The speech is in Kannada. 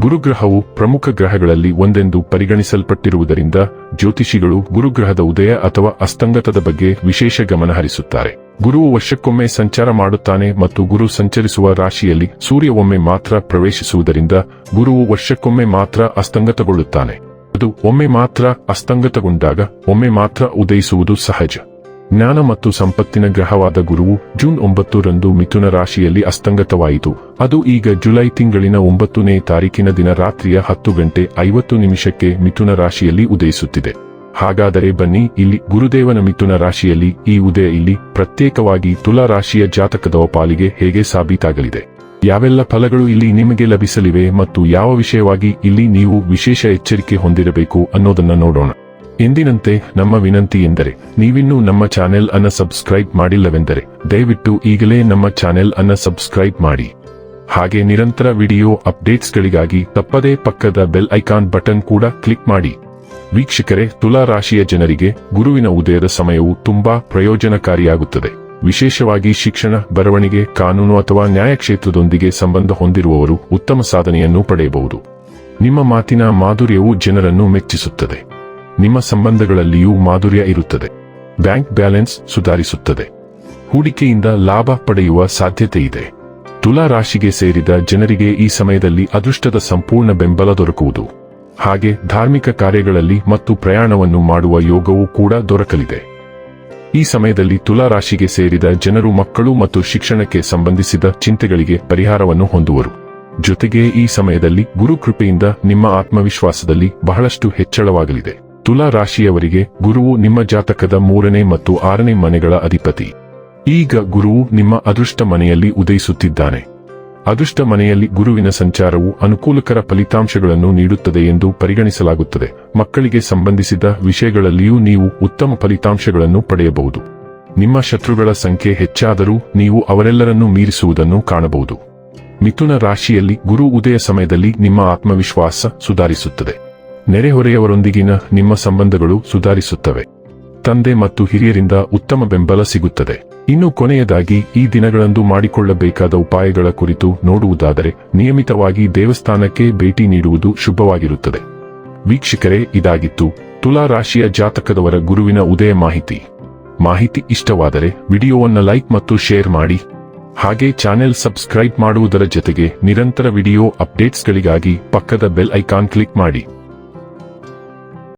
ಗುರುಗ್ರಹವು ಪ್ರಮುಖ ಗ್ರಹಗಳಲ್ಲಿ ಒಂದೆಂದು ಪರಿಗಣಿಸಲ್ಪಟ್ಟಿರುವುದರಿಂದ ಜ್ಯೋತಿಷಿಗಳು ಗುರುಗ್ರಹದ ಉದಯ ಅಥವಾ ಅಸ್ತಂಗತದ ಬಗ್ಗೆ ವಿಶೇಷ ಗಮನ ಹರಿಸುತ್ತಾರೆ. ಗುರುವು ವರ್ಷಕ್ಕೊಮ್ಮೆ ಸಂಚಾರ ಮಾಡುತ್ತಾನೆ ಮತ್ತು ಗುರು ಸಂಚರಿಸುವ ರಾಶಿಯಲ್ಲಿ ಸೂರ್ಯ ಒಮ್ಮೆ ಮಾತ್ರ ಪ್ರವೇಶಿಸುವುದರಿಂದ ಗುರುವು ವರ್ಷಕ್ಕೊಮ್ಮೆ ಮಾತ್ರ ಅಸ್ತಂಗತಗೊಳ್ಳುತ್ತಾನೆ. ಅದು ಒಮ್ಮೆ ಮಾತ್ರ ಅಸ್ತಂಗತಗೊಂಡಾಗ ಒಮ್ಮೆ ಮಾತ್ರ ಉದಯಿಸುವುದು ಸಹಜ. ಜ್ಞಾನ ಮತ್ತು ಸಂಪತ್ತಿನ ಗ್ರಹವಾದ ಗುರುವು ಜೂನ್ ಒಂಬತ್ತರಂದು ಮಿಥುನ ರಾಶಿಯಲ್ಲಿ ಅಸ್ತಂಗತವಾಯಿತು. ಅದು ಈಗ ಜುಲೈ ತಿಂಗಳಿನ ಒಂಬತ್ತನೇ ತಾರೀಕಿನ ದಿನ ರಾತ್ರಿಯ ಹತ್ತು ಗಂಟೆ ಐವತ್ತು ನಿಮಿಷಕ್ಕೆ ಮಿಥುನ ರಾಶಿಯಲ್ಲಿ ಉದಯಿಸುತ್ತಿದೆ. ಹಾಗಾದರೆ ಬನ್ನಿ, ಇಲ್ಲಿ ಗುರುದೇವನ ಮಿಥುನ ರಾಶಿಯಲ್ಲಿ ಈ ಉದಯ ಇಲ್ಲಿ ಪ್ರತ್ಯೇಕವಾಗಿ ತುಲಾ ರಾಶಿಯ ಜಾತಕದ ಪಾಲಿಗೆ ಹೇಗೆ ಸಾಬೀತಾಗಲಿದೆ? ಯಾವೆಲ್ಲ ಫಲಗಳು ಇಲ್ಲಿ ನಿಮಗೆ ಲಭಿಸಲಿವೆ ಮತ್ತು ಯಾವ ವಿಷಯವಾಗಿ ಇಲ್ಲಿ ನೀವು ವಿಶೇಷ ಎಚ್ಚರಿಕೆ ಹೊಂದಿರಬೇಕು ಅನ್ನೋದನ್ನ ನೋಡೋಣ. ಎಂದಿನಂತೆ ನಮ್ಮ ವಿನಂತಿ ಎಂದರೆ, ನೀವಿನ್ನೂ ನಮ್ಮ ಚಾನೆಲ್ ಅನ್ನ ಸಬ್ಸ್ಕ್ರೈಬ್ ಮಾಡಿಲ್ಲವೆಂದರೆ, ದಯವಿಟ್ಟು ಈಗಲೇ ನಮ್ಮ ಚಾನೆಲ್ ಅನ್ನ ಸಬ್ಸ್ಕ್ರೈಬ್ ಮಾಡಿ. ಹಾಗೆ ನಿರಂತರ ವಿಡಿಯೋ ಅಪ್ಡೇಟ್ಸ್ಗಳಿಗಾಗಿ ತಪ್ಪದೇ ಪಕ್ಕದ ಬೆಲ್ ಐಕಾನ್ ಬಟನ್ ಕೂಡ ಕ್ಲಿಕ್ ಮಾಡಿ. ವೀಕ್ಷಕರೇ, ತುಲಾ ರಾಶಿಯ ಜನರಿಗೆ ಗುರುವಿನ ಉದಯದ ಸಮಯವು ತುಂಬಾ ಪ್ರಯೋಜನಕಾರಿಯಾಗುತ್ತದೆ. ವಿಶೇಷವಾಗಿ ಶಿಕ್ಷಣ, ಬರವಣಿಗೆ, ಕಾನೂನು ಅಥವಾ ನ್ಯಾಯಕ್ಷೇತ್ರದೊಂದಿಗೆ ಸಂಬಂಧ ಹೊಂದಿರುವವರು ಉತ್ತಮ ಸಾಧನೆಯನ್ನು ಪಡೆಯಬಹುದು. ನಿಮ್ಮ ಮಾತಿನ ಮಾಧುರ್ಯವು ಜನರನ್ನು ಮೆಚ್ಚಿಸುತ್ತದೆ. ನಿಮ್ಮ ಸಂಬಂಧಗಳಲ್ಲಿಯೂ ಮಾಧುರ್ಯ ಇರುತ್ತದೆ. ಬ್ಯಾಂಕ್ ಬ್ಯಾಲೆನ್ಸ್ ಸುಧಾರಿಸುತ್ತದೆ. ಹೂಡಿಕೆಯಿಂದ ಲಾಭ ಪಡೆಯುವ ಸಾಧ್ಯತೆ ಇದೆ. ತುಲಾ ರಾಶಿಗೆ ಸೇರಿದ ಜನರಿಗೆ ಈ ಸಮಯದಲ್ಲಿ ಅದೃಷ್ಟದ ಸಂಪೂರ್ಣ ಬೆಂಬಲ ದೊರಕುವುದು. ಹಾಗೆ ಧಾರ್ಮಿಕ ಕಾರ್ಯಗಳಲ್ಲಿ ಮತ್ತು ಪ್ರಯಾಣವನ್ನು ಮಾಡುವ ಯೋಗವೂ ಕೂಡ ದೊರಕಲಿದೆ. ಈ ಸಮಯದಲ್ಲಿ ತುಲಾ ರಾಶಿಗೆ ಸೇರಿದ ಜನರು ಮಕ್ಕಳು ಮತ್ತು ಶಿಕ್ಷಣಕ್ಕೆ ಸಂಬಂಧಿಸಿದ ಚಿಂತೆಗಳಿಗೆ ಪರಿಹಾರವನ್ನು ಹೊಂದುವರು. ಜೊತೆಗೆ ಈ ಸಮಯದಲ್ಲಿ ಗುರು ಕೃಪೆಯಿಂದ ನಿಮ್ಮ ಆತ್ಮವಿಶ್ವಾಸದಲ್ಲಿ ಬಹಳಷ್ಟು ಹೆಚ್ಚಳವಾಗಲಿದೆ. ತುಲಾ ರಾಶಿಯವರಿಗೆ ಗುರುವು ನಿಮ್ಮ ಜಾತಕದ ಮೂರನೇ ಮತ್ತು ಆರನೇ ಮನೆಗಳ ಅಧಿಪತಿ. ಈಗ ಗುರುವು ನಿಮ್ಮ ಅದೃಷ್ಟ ಮನೆಯಲ್ಲಿ ಉದಯಿಸುತ್ತಿದ್ದಾನೆ. ಅದೃಷ್ಟ ಮನೆಯಲ್ಲಿ ಗುರುವಿನ ಸಂಚಾರವು ಅನುಕೂಲಕರ ಫಲಿತಾಂಶಗಳನ್ನು ನೀಡುತ್ತದೆ ಎಂದು ಪರಿಗಣಿಸಲಾಗುತ್ತದೆ. ಮಕ್ಕಳಿಗೆ ಸಂಬಂಧಿಸಿದ ವಿಷಯಗಳಲ್ಲಿಯೂ ನೀವು ಉತ್ತಮ ಫಲಿತಾಂಶಗಳನ್ನು ಪಡೆಯಬಹುದು. ನಿಮ್ಮ ಶತ್ರುಗಳ ಸಂಖ್ಯೆ ಹೆಚ್ಚಾದರೂ ನೀವು ಅವರೆಲ್ಲರನ್ನೂ ಮೀರಿಸುವುದನ್ನು ಕಾಣಬಹುದು. ಮಿಥುನ ರಾಶಿಯಲ್ಲಿ ಗುರು ಉದಯ ಸಮಯದಲ್ಲಿ ನಿಮ್ಮ ಆತ್ಮವಿಶ್ವಾಸ ಸುಧಾರಿಸುತ್ತದೆ. ನೆರೆಹೊರೆಯವರೊಂದಿಗಿನ ನಿಮ್ಮ ಸಂಬಂಧಗಳು ಸುಧಾರಿಸುತ್ತವೆ. ತಂದೆ ಮತ್ತು ಹಿರಿಯರಿಂದ ಉತ್ತಮ ಬೆಂಬಲ ಸಿಗುತ್ತದೆ. ಇನ್ನು ಕೊನೆಯದಾಗಿ, ಈ ದಿನಗಳಂದು ಮಾಡಿಕೊಳ್ಳಬೇಕಾದ ಉಪಾಯಗಳ ಕುರಿತು ನೋಡುವುದಾದರೆ, ನಿಯಮಿತವಾಗಿ ದೇವಸ್ಥಾನಕ್ಕೆ ಭೇಟಿ ನೀಡುವುದು ಶುಭವಾಗಿರುತ್ತದೆ. ವೀಕ್ಷಕರೇ, ಇದಾಗಿತ್ತು ತುಲಾ ರಾಶಿಯ ಜಾತಕದವರ ಗುರುವಿನ ಉದಯ ಮಾಹಿತಿ. ಮಾಹಿತಿ ಇಷ್ಟವಾದರೆ, ವಿಡಿಯೋವನ್ನು ಲೈಕ್ ಮತ್ತು ಶೇರ್ ಮಾಡಿ. ಹಾಗೆ ಚಾನೆಲ್ ಸಬ್ಸ್ಕ್ರೈಬ್ ಮಾಡುವುದರ ಜೊತೆಗೆ ನಿರಂತರ ವಿಡಿಯೋ ಅಪ್ಡೇಟ್ಸ್ಗಳಿಗಾಗಿ ಪಕ್ಕದ ಬೆಲ್ ಐಕಾನ್ ಕ್ಲಿಕ್ ಮಾಡಿ.